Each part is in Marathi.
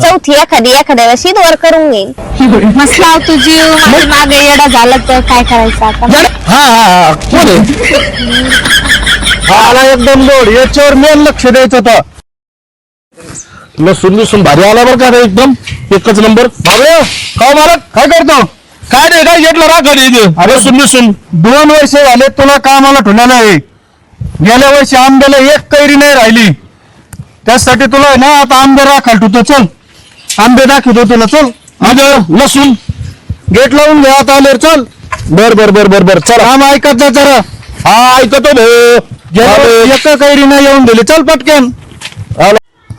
चौथी एखादी एखाद्या वेळेस वर करून घेईल मस्त लाव तू जीव माझ्या मागे येडा झाला तर काय करायचं आता? हा हा हा. कोण आहे? आला एकदम गोड याच्यावर मेन लक्ष द्यायचं होतं. लसूण लसूण भारी आला बरं का रे एकदम. एकच नंबर. बाबा का मालक. काय करतो? काय नाही काय घेतलं? राखा रे इथे. अरे लसूण लसूण. दोन वर्ष झाले तुला कामाला ठेवलेलं आहे गेल्या वर्षी आंब्याला एक कैरी नाही राहिली. त्यासाठी तुला आहे ना आता आंबे राखाल ठेवतो. चल. आंबे दाखवतो तुला चल. अगं लसूण. गेट लावून घ्या आता आल्यावर चल. बर बर बर बर बर. चला. काम ऐकत जा जरा. हा ऐकतो भाऊ. एक कैरी नाही येऊन दिली. चल पटकन.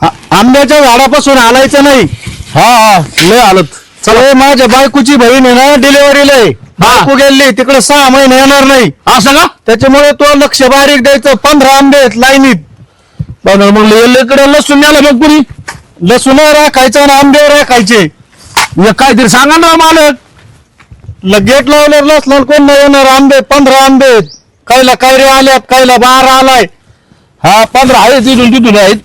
आ- आंब्याच्या झाडापासून हालायचं नाही. हा हा लय आलत चला. माझ्या बायकोची बहीण आहे ना डिलिव्हरीला आहे. बायको गेली तिकडे सहा महिने येणार नाही. असं का? त्याच्यामुळे तो लक्ष बारीक द्यायचं. पंधरा आंबे आहेत लाईनीत. मग इकडे लसूण द्याला मग कुणी? लसूण राखायचं आणि आंबे राखायचे. हे काहीतरी सांगा ना मालक. गेट लावल्यावर लसणार कोण नाही येणार? आंबे पंधरा आंबे. आहेत कायला कायरे आल्यात कायला बारा आलाय. हा पंधरा आहेत तिथून तिथून आहेत.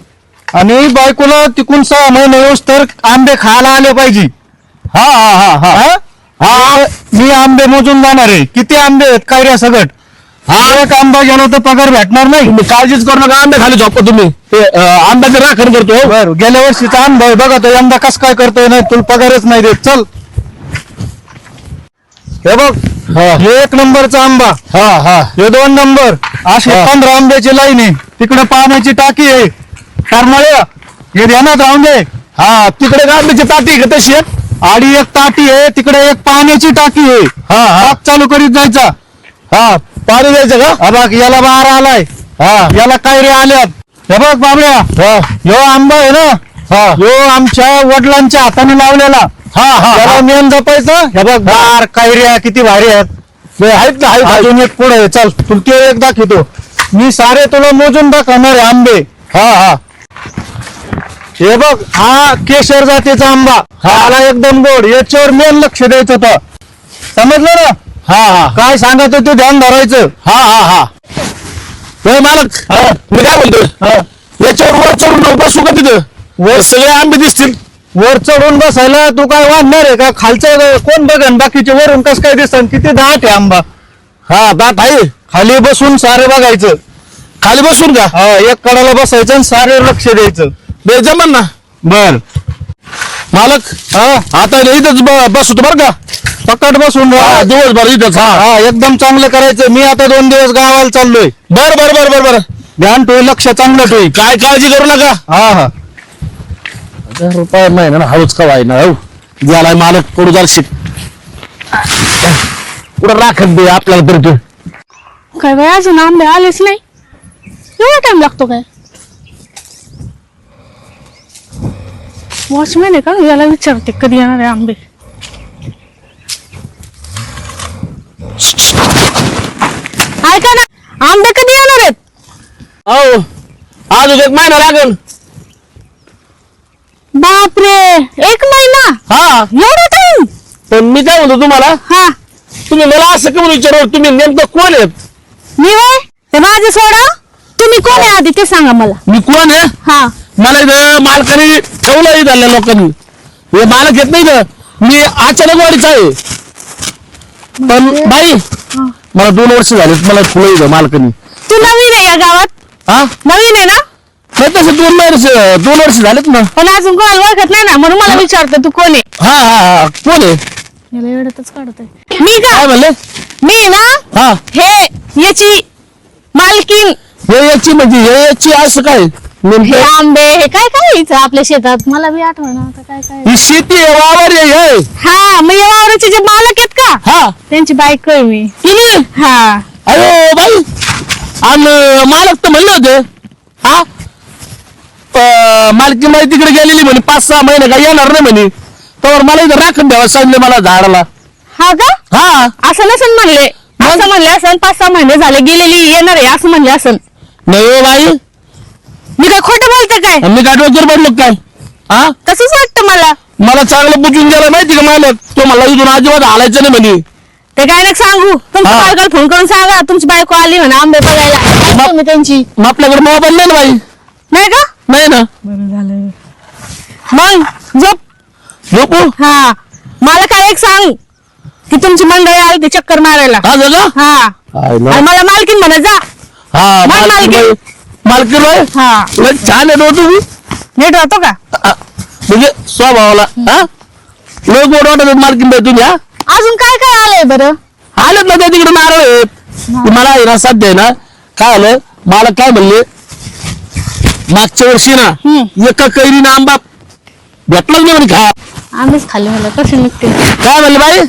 आणि बायकोला तिकून सहा महिने येऊस तर आंबे खायला आले पाहिजे. हा हा हा हा. हा? हा. मी आंबे मोजून जाणार आहे. किती आंबे आहेत? कायऱ्या सगट. हा. एक आंबा गेला तर पगार भेटणार नाही. तुम्ही काळजीच करू नका आंबे खाली झोपा तुम्ही. ते अं, आंब्याचं राखण करतो. बर गेल्या वर्षीचा अनुभव आहे बघा तो यंदा कस काय करतोय नाही तुला पगारच नाही देत. चल. हे बघ हा. हे एक नंबरचा आंबा. हा हा. हे दोन नंबर. असे हा. पंधरा आंब्याची लाईन आहे. तिकडे पाण्याची टाकी आहे. करमाळ्या हे ध्यानात राहून दे हा तिकडे का आंब्याची ताटी आहे का तशी? आहे? आडी एक टाकी आहे तिकडे एक पाण्याची टाकी आहे. हा हा. चालू करीत जायचा. हा पाणी द्यायचं का? हा बघ याला बारा आलाय. हा. याला काय रे आल्यात. हे बघ बाबड्या. हा. ह्यो आंबा आहे ना? हा. ह्यो आमच्या वडिलांच्या हाताने लावलेला. हा हा त्याला. मेन जपायचं? हे बघ बार कायऱ्या किती भारी आहेत. हे आहेत ना आहेत, आहेत. अजून एक पुढे चल तुला ते एक दाखवतो. मी सारे तुला मोजून दाखवणार आहे आंबे. हा हा. हे बघ हा केशर जातीचा आंबा. हा. आला एकदम गोड. याच्यावर मेन लक्ष द्यायचं होतं. समजलं ना? हा हा. काय सांगत ते ध्यान धरायचं. हा हा हा. मालक. मी काय बोलतोय याच्यावर वर चढून बसू का तिथं? वर सगळे आंबे दिसतील. वर चढून बसायला तू काय वाढणार आहे का? खालचं कोण बघन? बाकीचे वरून कस काय दिसन किती दाट आहे आंबा. हा दाट आहे. खाली बसून सारे बघायचं. खाली बसून का हा एक कडाला बसायचं आणि सारे लक्ष द्यायचं. बे जमन ना. बर. मालक हा. आता इथंच बसतो बरं का. पकड बसून हा, राहा. दिवसभर इथंच हा. हा एकदम चांगलं करायचं. मी आता दोन दिवस गावाला चाललोय. बर बर बर बर बर. ध्यान ठेवी लक्ष चांगलं ठेवी. काय काळजी करू नका. हा हा. हजार रुपये महिना ना हळूच का वाय ना हो. गेलाय मालक कडू जारशील कुठं राखत दे आपल्याला तरी तू? काय बाय अजून आंबे आलेच नाही. एवढा टाइम लागतो काय? वॉचमॅन आहे का? याला विचारते कधी येणार आहे आंबे? ऐका ना आंबे कधी येणार आहेत? हो अजून एक महिना लागेल. बापरे एक महिना? हा. एवढा टाइम पण मी काय म्हणतो तुम्हाला? हा. तुम्ही मला असं कमी विचारवर तुम्ही नेमकं कोण आहेत? मी होय? ते माझं सोडा. तुम्ही कोण आहे आधी ते सांगा मला. मी कोण आहे? हा. मला इथं मालकाने ठेवलं झाल्या लोकांनी. हे मालक येत नाही इथं. मी अचानक वाडीचा आहे. पण बाई मला दोन वर्ष झालेत मला फुलं इथं मालकानी. तू नवीन आहे या गावात? हा? नवीन आहे ना? नाही तसं दोन वर्ष दोन वर्ष झालेत ना. पण अजून कोणाला ओळखत नाही ना म्हणून मला विचारतो तू कोण आहे? हा हा हा. कोण आहे? याला एवढ्यातच मी का? काय म्हणले? मी ना? हा. हे याची मालकीन हे याची म्हणजे हे याची असं काय? हे आंबे हे काय काय यायचं आपल्या शेतात? मला बी आठवण आता काय काय ही शेती आहे वावर आहे हे. हा मग या वावराचे जे मालक आहेत का? हा. त्यांची बायको आहे मी. तुम्ही? हा. अरे बाई. आणि मालक तर म्हणले होते. हा? अं, मालकी माई तिकडे गेलेली म्हणे पाच सहा महिने काय येणार नाही म्हणे. तर मला इथं राखून द्यावं सांगितलं मला झाडाला. हा का? हा. असं नसेल म्हणले. असं म्हणले असं पाच सहा महिने झाले गेलेली येणार आहे असं म्हणले असं नाही हो बाई. मी काय खोटं बोलते काय? मी काय डोक्यावर पडलो काय? हा? तसंच वाटतं मला. मला चांगलं बुजून गेला माहिती का मालक? तो मला इथून अजिबात हालायचं नाही म्हणे. ते काय नाही सांगू. तुमच्या हा. बायकोला फोन करून सांगा. तुमची बायको आली म्हणा आंबे बघायला. ऐकतो मी त्यांची. मग आपल्याकडे मोबाईल नाही ना बाई? नाही का? नाही ना. मग झोप. झोपू? हा. मला काय एक सांग? की तुमची मंडळी आली ते चक्कर मारायला. हा हा. आणि मला मालकीन म्हणा जा. हा मग मालकीन मालकीन. बाई. हा. लय छान आहे हो तुम्ही. नीट राहतो का? म्हणजे स्वभावाला हा? लय गोड वाटत मालकीन बाई तुम्ही हा? अजून काय काय आलंय बरं? आलेत ना त्या तिकडे नारळ आहेत. ते मला आहे ना सध्या आहे ना काय आलं? मला काय म्हणले? मागच्या वर्षी ना एका कैरीनं आंबा भेटलाच नाही म्हणे खा आम्हीच खाल्ले मला कसे निघते? काय म्हणले बाई?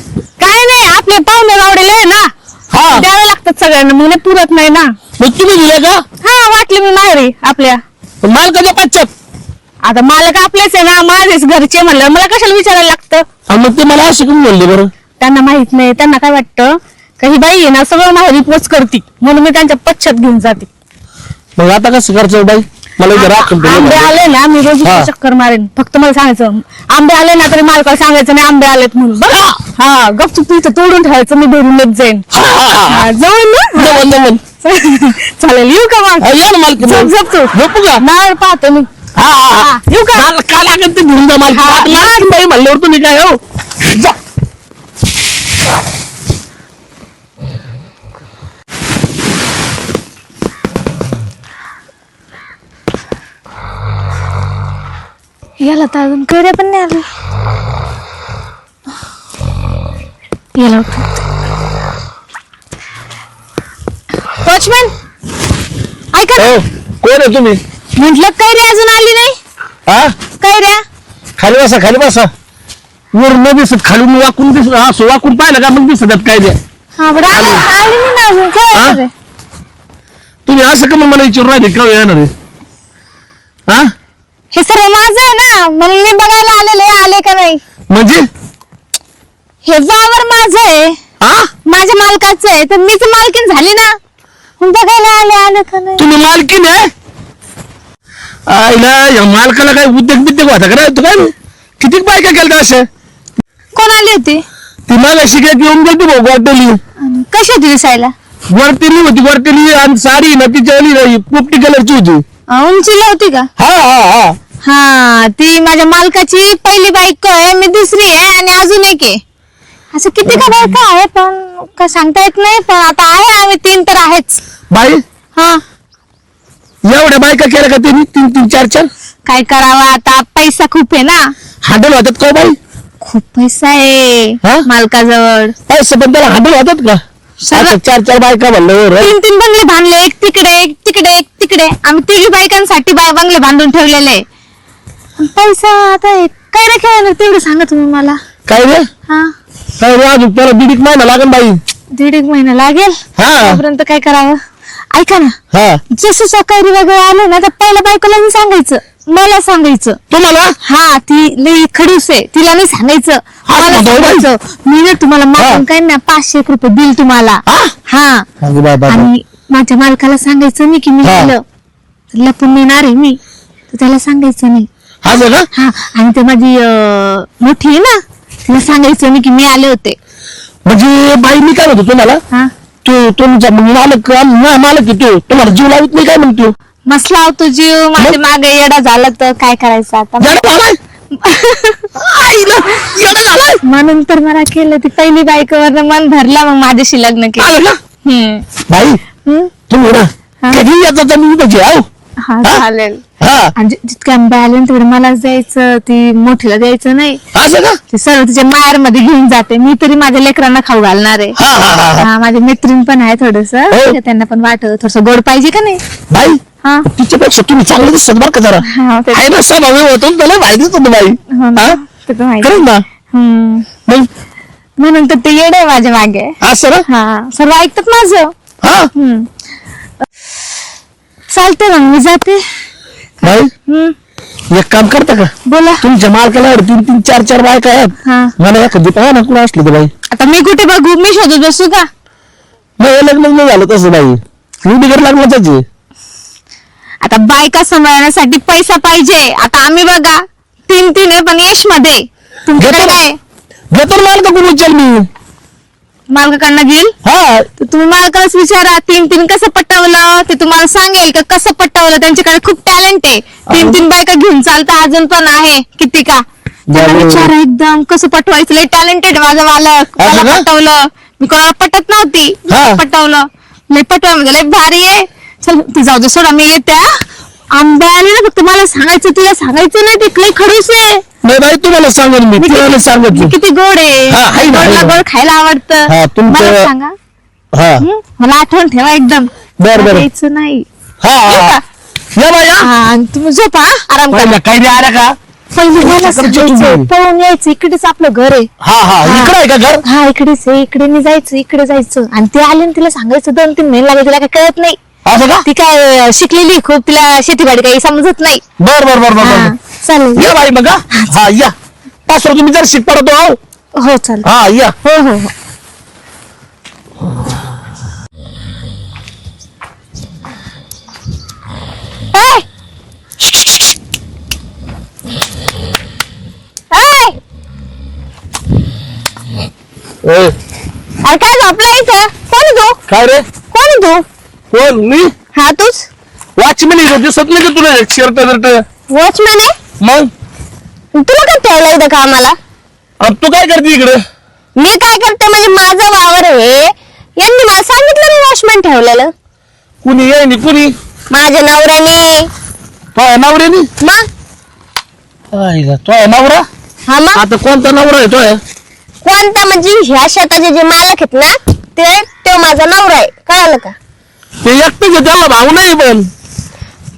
काय नाही आपले पाहुणे गावडेले ना. हा. द्यावे लागतात सगळ्यांना मग नाही पुरत नाही ना. मग तुम्ही दिले का? हा वाटले मी माहेरी आपल्या. मालकाच्या पाच्यात आता मालक आपलेच आहे ना माझेच घरचे म्हणलं मला कशाला विचारायला लागतं? मग ते मला असं कमी म्हणले बरं. त्यांना माहीत नाही त्यांना काय वाटतं? का ही बाई आहे ना सगळं माहेरी पोच करते म्हणून मी त्यांच्या पश्चात घेऊन जाते. मग आता कसं करायचं बाई? मला राखून आंबे आले ना मी रोज हा. चक्कर मारेन. फक्त मला सांगायचं आंबे आले ना तरी मालकाला सांगायचं नाही आंबे आलेत म्हणून. बरं हा गपचूप तू इथं तोडून ठेवायचं मी भरून येत जाईन. हा, जाऊन ना. जमन, जमन. चालेल येऊ का मग? हा, या ना मालकीन झोप. झोप तू. झोपू का? नावर पाहतो मी. हा हा येऊ का? मला काय लागेल ते घेऊन जा मालकीन हा. म्हणल्यावर तुम्ही काय हो. जा. याला तर अजून कैऱ्या पण नाही आल्या याला वॉचमॅन ऐका ना. हो कोण आहे तुम्ही? म्हंटल कैरी अजून आली नाही? हा कैऱ्या? खाली बसा खाली बसा. वर न दिसत खालून वाकून दिसत हा सो वाकून पाहिलं का मग दिसत काय द्या हा बरं आली आली नाही ना अजून काय हा? तुम्ही असं का मग मला विचारून राहिले का येणार आहे? हा हे सर्व माझं आहे ना. म्हणून मी बघायला आलेले. आले का नाही? म्हणजे? हे वावर माझं आहे. हा माझ्या मालकाचं आहे. तर मीच मालकीन झाली ना. मग बघायला आले आले का नाही? तुम्ही मालकीन आहे? आईला या मालकाला काय उद्योग बिद्योग होता का नाही? तू काय किती बायका केलं असं कोण आली होती? ती मला शिकायत येऊन गेली भाऊ गोरटेली कशी होती दिसायला? गोरटेली होती गोरटेली आणि साडी ना तिच्या नाही पोपटी कलरची होती. अं, उंचीला होती का? हा हा हा. हा ती माझ्या मालकाची पहिली बाईक आहे मी दुसरी आहे आणि अजून एक आहे. असं किती का बायका आहे पण काय सांगता येत नाही पण आता आहे आम्ही तीन तर आहेच. बाई हा. एवढ्या बायका केल्या का त्यांनी तीन तीन चार चार? काय करावं आता पैसा खूप आहे ना. हँडल होतात का हो बाई? खूप पैसा आहे हा? मालकाजवळ. पैसे पण त्याला हँडल होतात का? असं चार चार बायका म्हणलं तीन तीन बंगले बांधले एक तिकडे एक तिकडे एक तिकडे. आम्ही तिघी बायकांसाठी बा- बंगले बांधून ठेवलेले. पण पैसा आता हे काय रे खेळणार तेवढं सांगा तुम्ही मला. काय रे? हा. काय रे अजून त्याला दीड एक महिना लागेल बाई. दीड एक महिना लागेल? हा. तोपर्यंत काय करावं? ऐका ना. हा. जसं सकाळी वगैरे आलं ना तर पहिल्या बायकोला मी सांगायचं. मला सांगायचं. तुम्हाला? हा ती लई खडूस आहे. तिला नाही सांगायचं. हा, मला मग मी ना तुम्हाला मागून काय ना पाचशे एक रुपये देईल तुम्हाला. हा? हा. आणि माझ्या मालकाला सांगायचं नाही की मी हा. लपून येणार आहे मी. तर त्याला सांगायचं नाही. हा का हा. आणि ते माझी अं, मोठी आहे ना तिला सांगायचं नाही की मी आले होते. म्हणजे बाई मी काय म्हणतो तुम्हाला? हा. तू तुमचा मालक मा- मालक आहे तू. तुम्हाला जीव लावत नाही काय म्हणतो मस्त लावतो जीव माझ्या मागे? येडा झाला तर काय करायचं आता? झालाय? म्हणून तर मला केलं ती पहिली बायकोवर मन भरला मग माझ्याशी लग्न केलं. हम्म. बाई हम्म. तुम्ही ना हा. कधी येतात मी हा? चालेल. हा. आणि जि- जितकं आंबे आले ना तेवढं मलाच द्यायचं ती मोठीला द्यायचं नाही. असं का? ते सर्व तिच्या माहेरमध्ये घेऊन जाते. मी तरी माझ्या लेकरांना खाऊ घालणार आहे. हा हा हा हा. हा माझी मैत्रीण पण आहे थोडस. हो. त्यांना पण वाट थोडस गोड पाहिजे का नाही? बाई हा. तिच्यापेक्षा तुम्ही चांगलं दिसत बरं का जरा. हा ते आहे ना स्वभाव होतो त्याला माहिती बाई. हो ना, हा? ते तर माहिती. खरंच ना हम्म. मग? म्हणून तर ते येड आहे माझ्या मागे. असं ना हा सर्व ऐकतात माझं. हा. हम्म. मग मी जाते. बाई हम्म. एक काम करता का? बोला. तुमच्या मालकाला तीन तीन चार चार बायका आहेत. हा. मला एखादी पाहा ना कुठं असली तर बाई. आता मी कुठे बघू? मी शोधत बसू का? नाही लग्न नाही झालं तसं बाई. मी बिगर लग्नाचाच आहे. आता बायका सांभाळण्यासाठी पैसा पाहिजे. आता आम्ही बघा तीन तीन आहे पण यशमध्ये तुमच्याकडे घेतो. काय? घेतो ना मालका कोण विचार मी. मालकांना घेईल? हा. तर तुम्ही मालकालाच विचारा तीन तीन कसं पटवलं ते तुम्हाला सांगेल का कसं पटवलं त्यांच्याकडे खूप टॅलेंट आहे. तीन तीन बायका घेऊन चालता अजून पण आहे किती का? बरोबर. विचार एकदम कसं पटवायचं लय टॅलेंटेड माझं मालक. असं मला का? पटवलं. मी कोणाला पटत नव्हती हा. पटवलं. लय पटवा म्हणजे लय भारी आहे. चल ती जाऊ दे सोडा मी येते हा. आंबा आले ना फक्त मला सांगायचं तुला सांगायचं नाही ते लय खडूस आहे. नाही बाई तुम्हाला सांगेन मी मी तिला किती- सांगितलं मी. किती गोड आहे. हा, ना, ना. गोड खायला आवडतं. हा, तुमचं- मला सांगा. हा. हं? मला आठवण ठेवा एकदम. बर, नाही. हा हा? या बाई हा. आणि तुम्ही झोपा हा, आराम करा. पहिल्या काही आल्या का? पहिले मला तिकडचं सांगायचं तुम्ही. पळून यायचं इकडेच आपलं घर आहे. हा हा हा. इकडं आहे का घर? हा इकडेच आहे इकडे नाही जायचं इकडे जायचं. आणि ते आले आणि तिला सांगायचं दोन तीन महिने लागले तिला काय कळत नाही. असं का? ती काय अं, शिकलेली खूप तिला शेतीवाडी काही समजत नाही. बर बर बर बर हा, बर. चालेल. या बाई मग हा. हा या. पाच तुम्ही जर शिक पडतो हो. हो चालेल. हा या. हो हो हो! ए, अरे काय झोपला इथं? कोण आहे तू? काय रे? कोण आहे तू? कोण? मी? हा तूच? वॉचमॅन आहे दिसत नाही का तुला? शर्ट शर्ट वॉचमॅन आहे? मग? तुला काय ठेवलं इथं कामाला अब तू काय करते इकडे? मी काय करते म्हणजे माझं वावर आहे. यांनी मला सांगितलं मी वॉचमॅन ठेवलेलं. कुणी ये नी? कुणी? माझ्या नवऱ्याने. तो नवऱ्यानी? मग तो नवरा? हा मग आता कोणता नवरा आहे तो कोणता म्हणजे ह्या शेताचे जे मालक आहेत ना ते तो माझा नवरा आहे. कळालं का? ते एकटं त्याला भाऊ नाही पण.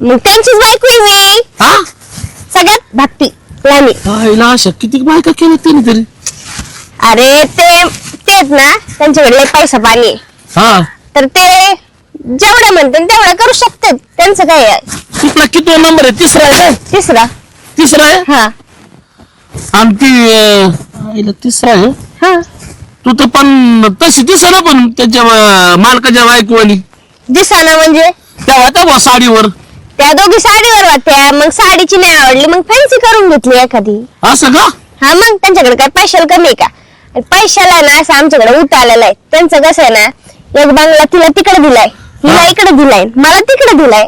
मग त्यांचीच बायको आहे मी. हा? सगळ्यात भक्ती लामी आईला अशा किती बायका केल्या त्याने तरी? अरे ते ते आहेत ना त्यांच्याकडे लय पैसा पाणी आहे. हा. तर ते जेवढं म्हणतात तेवढं करू शकतात. त्यांचं काय आहे? तुला किती नंबर आहे? तिसरा आहे? काय तिसरा. तिसरा आहे? हा. आणि ती अं, आईला तिसरा आहे? हा. तू तर पण तशी दिसा पण त्याच्या अं, मालकाच्या बायकोवाली. दिसाना म्हणजे? त्या होत्या बा साडीवर. त्या दोघी साडीवर होत्या. मग साडीची नाही आवडली मग फॅन्सी करून घेतली एखादी. असं का? हा मग त्यांच्याकडे काय पैशाला कमी आहे का? आणि पैशाला ना असं आमच्याकडे उत आलेला आहे. त्यांचं कसं आहे ना एक बंगला तिला तिकडे दिलाय. हा. इकडे दिलाय. मला तिकडे दिलाय.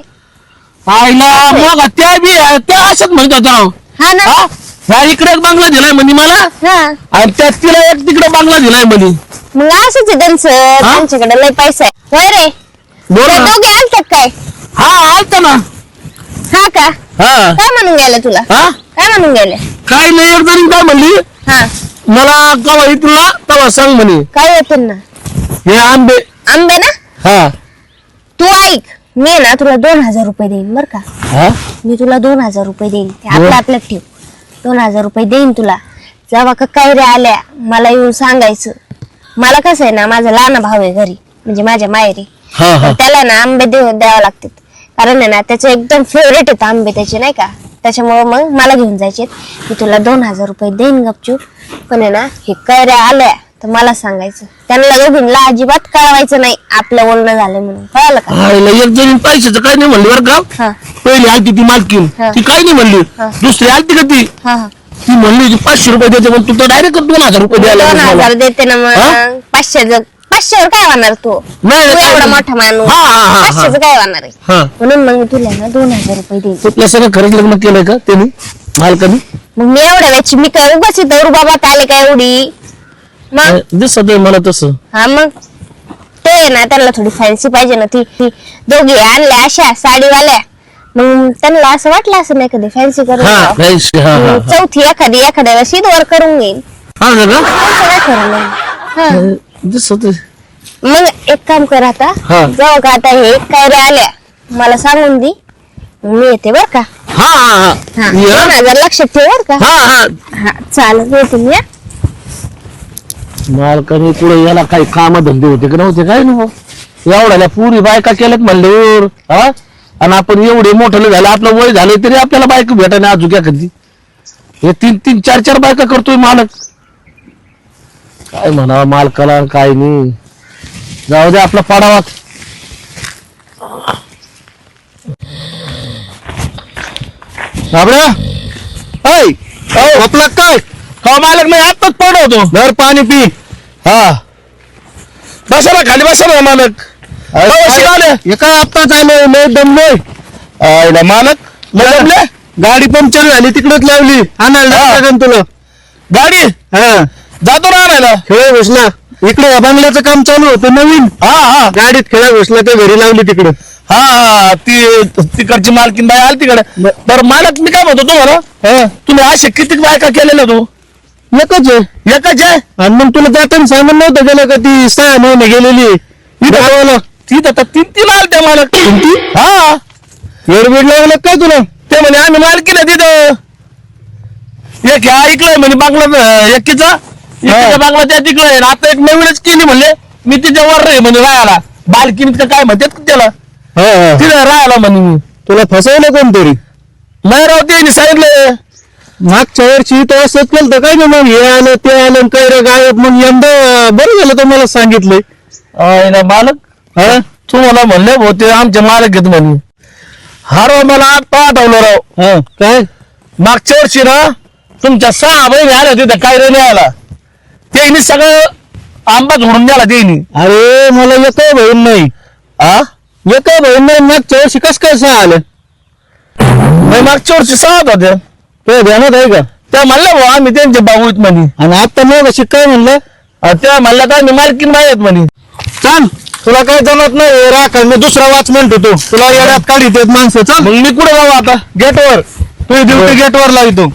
आईला मग त्या बी त्या अशाच म्हणत होत्या राव. हा ना. हा? ह्या इकडे एक बांगला दिलाय म्हणे मला. हा. आणि त्या तिला एक तिकडे बांगला दिलाय म्हणे. मग असंच आहे त्यांचं. त्यांच्याकडे लय पैसा आहे. होय रे. बोल ना. दोघे आलतात काय? हा आलता ना. हा का? हा. काय म्हणून गेले तुला? हा? काय म्हणून गेले? काय नाही एक जणी काय म्हणली. हा. मला कवा तुला तवा सांग म्हणे. काय येतील ना हे आंबे. आंबे ना? हा. तू ऐक मी ना तुला दोन हजार रुपये देईन बर का. हा? मी तुला दोन हजार रुपये देईन. ते. आपल्या आपल्यात ठेव. दोन हजार रुपये देईन तुला. जेव्हा का कैऱ्या आल्या? मला येऊन सांगायचं. मला कसं आहे ना माझा लहान भाऊ आहे घरी. म्हणजे माझ्या माहेरी. हा हा. त्याला ना आंबे देव द्यावे लागतात. कारण आहे ना त्याचे एकदम फेवरेट आहेत आंबे त्याचे नाही का? त्याच्यामुळे मग मला घेऊन जायचे मी तुला दोन हजार रुपये देईन गपचूप. पण आहे ना हे कैऱ्या आल्या तर मला सांगायचं. त्यांना दोघींना अजिबात कळवायचं नाही आपलं बोलणं झालं म्हणून. कळालं का? आईला एक जणी पैशाचं काय नाही म्हणली बरं का? हा. पहिली आलती ती मालकीन. हा. ती काय नाही म्हणली. हा. दुसरी आलती का ती? हा हा. ती म्हणली होती पाचशे रुपये द्यायचे पण तू तर डायरेक्ट दोन हजार रुपये द्यायला दोन लागला हजार. देते ना हा? मग. पाचशे जग पाचशेवर काय होणार तू? नाही, तू नाही, एवढा नाही. मोठा माणूस. हा, हा, हा, हा. पाचशेच काय होणार आहे? हा. म्हणून मग मी तुला ना दोन हजार रुपये देईन. तुला सगळं खरंच लग्न केलंय का त्यांनी? मालकानी? मग मी एवढ्या वेळची मी काय उगाच इथं बाबा आले काय एवढी मग? दिसत मला तसं. हा मग? ते आहे ना त्यांना थोडी फॅन्सी पाहिजे ना ती. ती दोघी आणल्या अशा साडीवाल्या. मग त्यांना असं वाटलं असं नाही कधी फॅन्सी करून हा हा हा मग चौथी एखादी एखाद्या वेळेस वर करून घेईन. हा हा का त्यांचं काय खरं नाही हा. दिसत मग एक काम कर आता. हा. जाऊ का आता हे काय आल्या. मला सांगून दे. मी येते बर का? हा हा हा. हा. दोन या. हजार लक्षात ठेव बर का? हा हा. हा चालेल येते मी हा. मालकाने पुढे याला काही काम धंदे होते का नव्हते काय? नाही एवढ्याला पुरी बायका केल्यात म्हणल्यावर हा? आणि आपण एवढे मोठे झाले आपलं वय झालं तरी आपल्याला बायका भेटायला अजून क्या कधी हे तीन तीन चार चार बायका करतोय मालक. काय म्हणा मालकाला काय नाही. जाऊ दे आपला पाडावा आपला काय? हा मालक नाही आताच पडवतो. दर पाणी पी. हा. बसा ना खाली बसा ना मालक. कवाशी आले? हे काय आत्ताच आलो लय दमलोय. आईला मालक लय दमले? गाडी पंक्चर झाली तिकडेच लावली. आणायला हा. लागेल तुला? गाडी? हा. जातो ना आणायला. खेळ घोषणा. इकडे बंगल्याचं काम चालू होतं नवीन. हा हा. गाडीत खेळा घोषणा ते घरी लावली तिकडे. हा हा ती तिकडची मालकीन बाई आली तिकडे. बरं मालक मी काय म्हणतो तुम्हाला? हा. तुम्ही असे किती बायका केलेल्या तू? एकच आहे. एकच आहे? आणि मग तुला जाताना सांगून नव्हतं गेलं का? ती सहा महिने गेलेली इथं गावाला. तिथं तर तीन तीन आल त्या मालक. हा. एडबीड लागलं काय तुला? ते म्हणे आम्ही मालकीला तिथं. एक ह्या ऐकलंय म्हणे बांगला एकीचा. एकीचा बांगला त्या तिकडे आहे. आता एक नवीनच केली म्हणले. मी तिच्या वर रे म्हणे राहायला. बालकीन का काय म्हणतात त्याला? हा हा. तिथे राहायला म्हणे मी. तुला फसवलं कोणतरी नाही राव त्यांनी सांगितलं मागच्या वर्षी तर असंच केलं तर काय नाही मग? हे आलं ते आलं आणि काय रे गायब. मग यंदा बरं झालं तुम्हाला सांगितलंय. अय ना मालक हा? तुम्हाला म्हणले भाऊ ते आमचे मालक घेत म्हणे. हा राव मला आता आठवलं राव. हा काय? मागच्या वर्षी ना तुमच्या सहा बहिणी आल्या तिथं काय रे न्यायला. त्यांनी सगळं आंबा झोडून द्याला त्यांनी अरे मला एक बहीण नाही. हा एक बहीण नाही मागच्या वर्षी कस काय सहा आलं? मग मागच्या वर्षी सहा होत्या तुझ्या ध्यानात आहे का? त्या म्हणल्या भाऊ आम्ही त्यांचे भाऊ आहेत म्हणे. आणि आता मग अशी काय म्हणलं? अं, त्या म्हणल्या तर आम्ही मालकीन आहेत म्हणे. चाल. तुला काय जमत नाही राख मी दुसरा वाच म्हणतो तू तुला येड्यात काढीत आहेत माणसं. चल. मग मी कुठे जाऊ आता? गेटवर. तुझी ड्युटी गेटवर लावतो